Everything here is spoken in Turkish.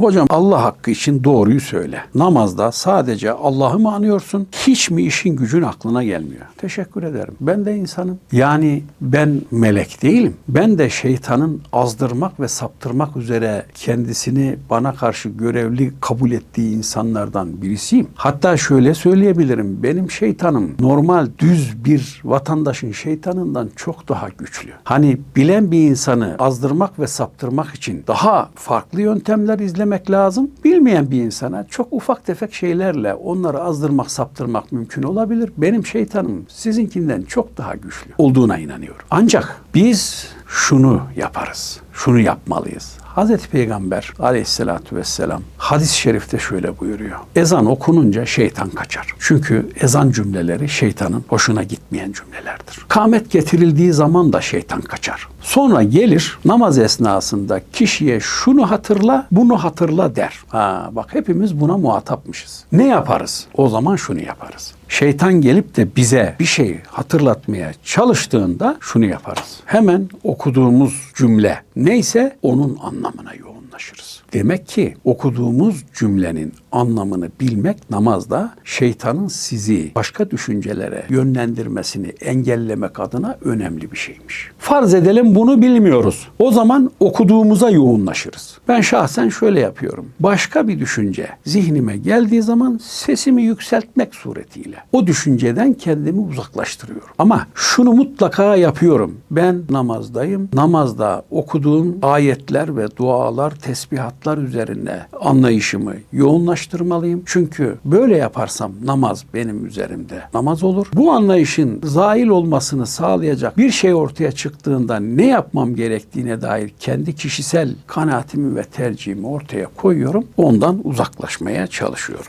Hocam Allah hakkı için doğruyu söyle. Namazda sadece Allah'ı mı anıyorsun? Hiç mi işin gücün aklına gelmiyor? Teşekkür ederim. Ben de insanım. Yani ben melek değilim. Ben de şeytanın azdırmak ve saptırmak üzere kendisini bana karşı görevli kabul ettiği insanlardan birisiyim. Hatta şöyle söyleyebilirim. Benim şeytanım normal düz bir vatandaşın şeytanından çok daha güçlü. Hani bilen bir insanı azdırmak ve saptırmak için daha farklı yöntemler izlemek lazım. Bilmeyen bir insana çok ufak tefek şeylerle onları azdırmak, saptırmak mümkün olabilir. Benim şeytanım sizinkinden çok daha güçlü olduğuna inanıyorum. Ancak biz şunu yaparız. Şunu yapmalıyız. Hazreti Peygamber aleyhissalatü vesselam hadis-i şerifte şöyle buyuruyor. Ezan okununca şeytan kaçar. Çünkü ezan cümleleri şeytanın hoşuna gitmeyen cümlelerdir. Kamet getirildiği zaman da şeytan kaçar. Sonra gelir namaz esnasında kişiye şunu hatırla, bunu hatırla der. Ha, bak hepimiz buna muhatapmışız. Ne yaparız? O zaman şunu yaparız. Şeytan gelip de bize bir şey hatırlatmaya çalıştığında şunu yaparız. Hemen okuduğumuz cümle neyse onun anlamına yoğunlaşırız. Demek ki okuduğumuz cümlenin anlamını bilmek namazda şeytanın sizi başka düşüncelere yönlendirmesini engellemek adına önemli bir şeymiş. Farz edelim bunu bilmiyoruz. O zaman okuduğumuza yoğunlaşırız. Ben şahsen şöyle yapıyorum. Başka bir düşünce zihnime geldiği zaman sesimi yükseltmek suretiyle o düşünceden kendimi uzaklaştırıyorum. Ama şunu mutlaka yapıyorum. Ben namazdayım. Namazda okuduğum ayetler ve dualar, tesbihatlar üzerine anlayışımı yoğunlaştırmalıyım. Çünkü böyle yaparsam namaz benim üzerimde namaz olur. Bu anlayışın zail olmasını sağlayacak bir şey ortaya çıktığında ne yapmam gerektiğine dair kendi kişisel kanaatimi ve tercihimi ortaya koyuyorum. Ondan uzaklaşmaya çalışıyorum.